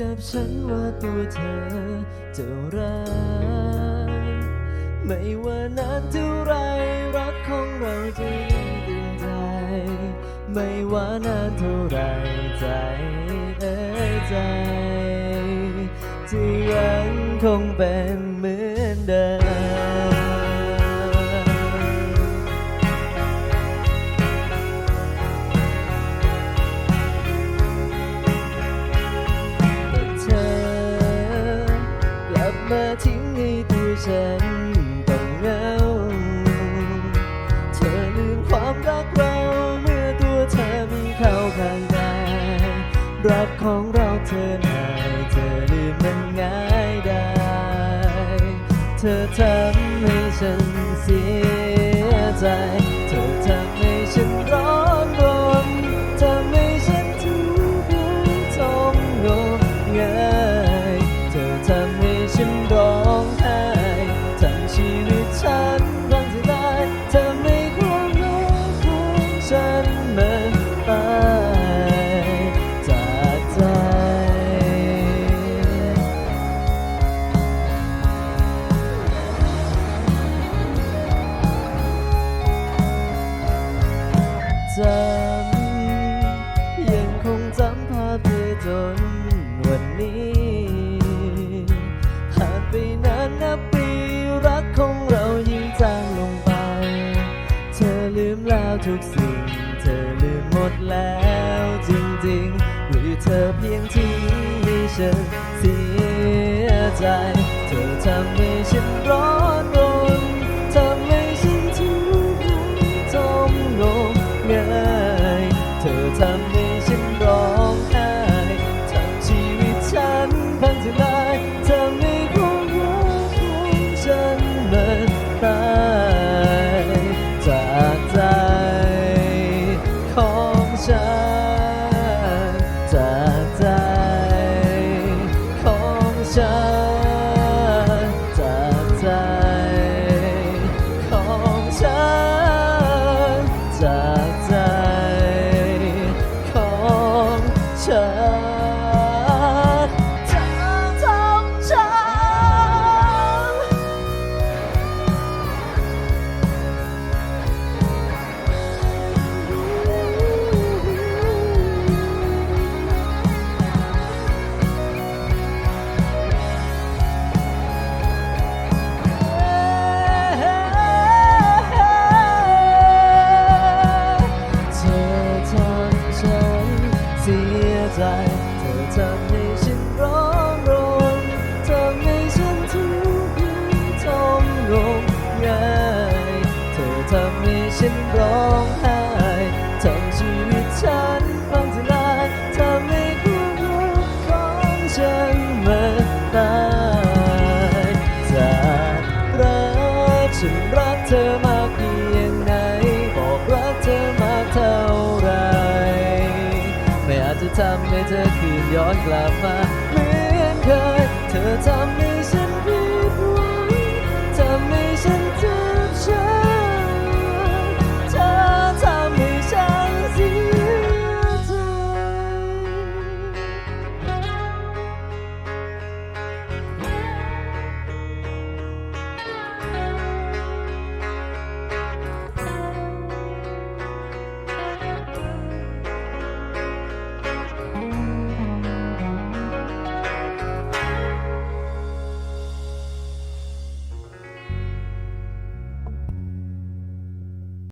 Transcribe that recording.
กับฉันว่าตัวเธอจะรักไม่ว่านานเท่าไรรักของเราจะยังตึงใจ ไม่ว่านานเท่าไรใจเอ้ยใจจะยังคงเป็นเหมือนเดิม มาทิ้งให้ตัวฉันต้องเหงา เธอลืมความรักเราเมื่อตัวเธอมีเข้าข้างกายรักของเราเธอหายเธอลืมมันง่ายได้ เธอทำให้ฉันเสียใจ จำยังคงจำภาพเธอจนวันนี้ผ่านไปนานนับปีรักของเรายิ่งจางลงไป เธอลืมแล้วทุกสิ่ง เธอลืมหมดแล้วจริงๆ หรือเธอเพียงทิ้งให้ฉันเสียใจ ขันร้องไห้ทำชีวิตฉันฟังทลายทำให้ผู้รักของฉันมันตายจากรักฉันรักเธอมากเพียงไหนบอกรักเธอมากเท่าไร ไม่อาจจะทำให้เธอคืนย้อนกลับมาเหมือนเคย เธอทำให้ฉันผิดหวัง